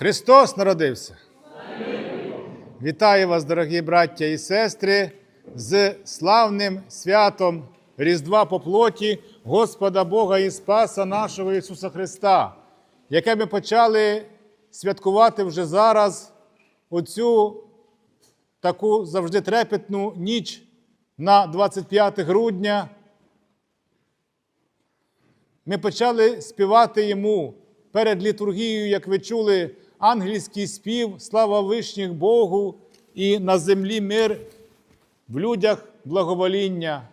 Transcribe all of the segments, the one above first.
Христос народився. Вітаю вас, дорогі браття і сестри, з славним святом Різдва по плоті Господа Бога і Спаса нашого Ісуса Христа, яке ми почали святкувати вже зараз, оцю таку завжди трепетну ніч на 25 грудня. Ми почали співати йому перед літургією, як ви чули, ангельський спів, слава вишніх Богу, і на землі мир, в людях благовоління.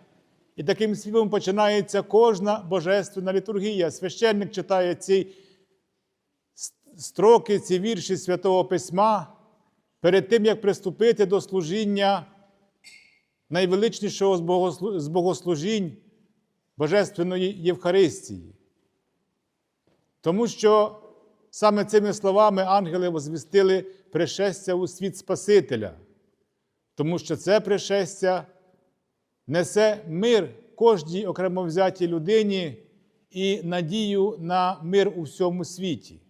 І таким співом починається кожна божественна літургія. Священник читає ці строки, ці вірші Святого Письма перед тим, як приступити до служіння найвеличнішого з богослужінь Божественної Євхаристії. Тому що саме цими словами ангели возвістили пришестя у світ Спасителя, тому що це пришестя несе мир кожній окремо взятій людині і надію на мир у всьому світі.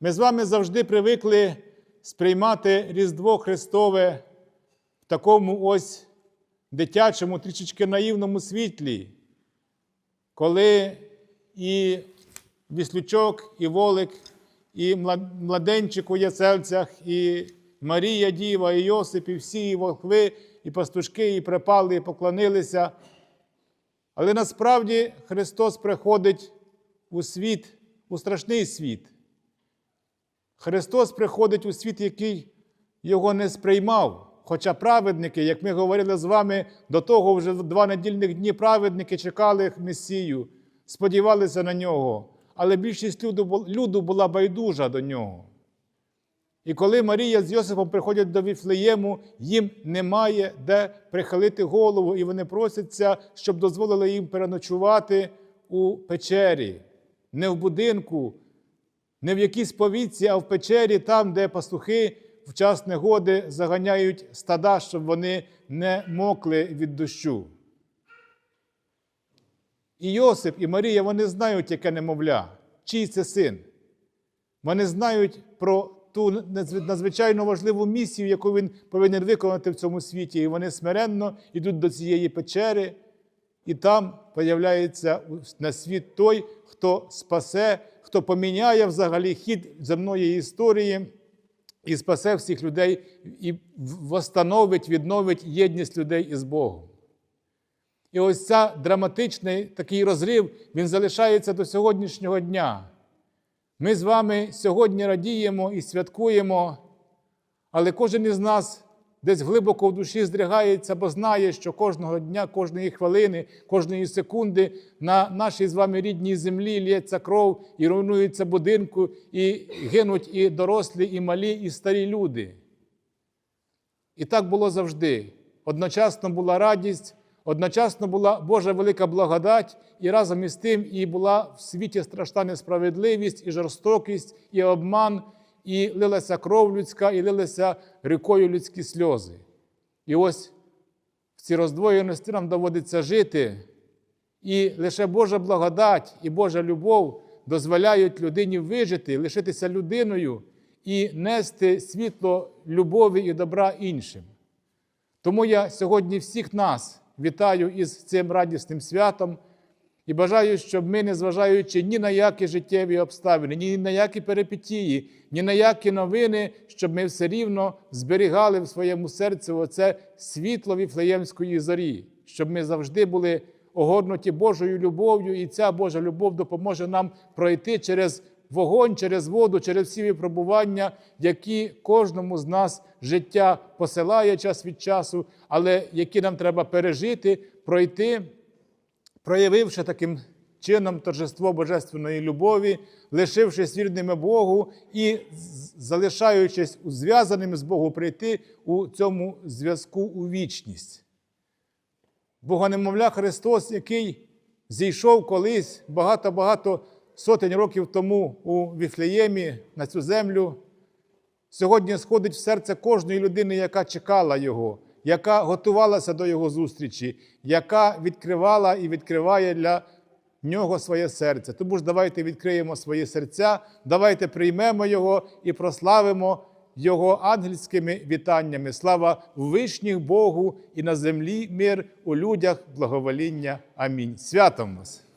Ми з вами завжди привикли сприймати Різдво Христове в такому ось дитячому, трішечки наївному світлі, коли і віслючок, і волик, і младенчик у ясельцях, і Марія Діва, і Йосип, і всі і волхви, і пастушки, і припали, і поклонилися. Але насправді Христос приходить у світ, у страшний світ. Христос приходить у світ, який його не сприймав. Хоча праведники, як ми говорили з вами, до того вже два недільних дні праведники чекали Месію, сподівалися на нього, але більшість люду була байдужа до нього. І коли Марія з Йосифом приходять до Віфлеєму, їм немає де прихилити голову, і вони просяться, щоб дозволили їм переночувати у печері, не в будинку, не в якійсь повітці, а в печері, там, де пастухи в час негоди заганяють стада, щоб вони не мокли від дощу. І Йосип, і Марія вони знають, яке немовля, чий це син. Вони знають про ту надзвичайно важливу місію, яку він повинен виконати в цьому світі. І вони смиренно йдуть до цієї печери, і там появляється на світ той, хто спасе, хто поміняє взагалі хід земної історії і спасе всіх людей, і восстановить, відновить єдність людей із Богом. І ось ця драматичний такий розрив, він залишається до сьогоднішнього дня. Ми з вами сьогодні радіємо і святкуємо, але кожен із нас десь глибоко в душі здригається, бо знає, що кожного дня, кожної хвилини, кожної секунди на нашій з вами рідній землі лється кров і руйнуються будинку, і гинуть і дорослі, і малі, і старі люди. І так було завжди. Одночасно була радість, одночасно була Божа велика благодать, і разом із тим і була в світі страшна несправедливість, і жорстокість, і обман і лилася кров людська, і лилися рікою людські сльози. І ось в цій роздвоєності нам доводиться жити, і лише Божа благодать і Божа любов дозволяють людині вижити, лишитися людиною і нести світло любові і добра іншим. Тому я сьогодні всіх нас вітаю із цим радісним святом. І бажаю, щоб ми, незважаючи ні на які життєві обставини, ні на які перипетії, ні на які новини, щоб ми все рівно зберігали в своєму серці оце світло віфлеємської зорі, щоб ми завжди були огорнуті Божою любов'ю, і ця Божа любов допоможе нам пройти через вогонь, через воду, через всі випробування, які кожному з нас життя посилає час від часу, але які нам треба пережити, пройти проявивши таким чином торжество Божественної любові, лишившись вірними Богу і залишаючись зв'язаними з Богом прийти у цьому зв'язку у вічність. Богонемовля Христос, який зійшов колись багато-багато сотень років тому у Віфлеємі на цю землю, сьогодні сходить в серце кожної людини, яка чекала Його яка готувалася до його зустрічі, яка відкривала і відкриває для нього своє серце. Тому ж давайте відкриємо свої серця, давайте приймемо його і прославимо його ангельськими вітаннями. Слава вишніх Богу і на землі мир у людях благовоління. Амінь. Святом вас!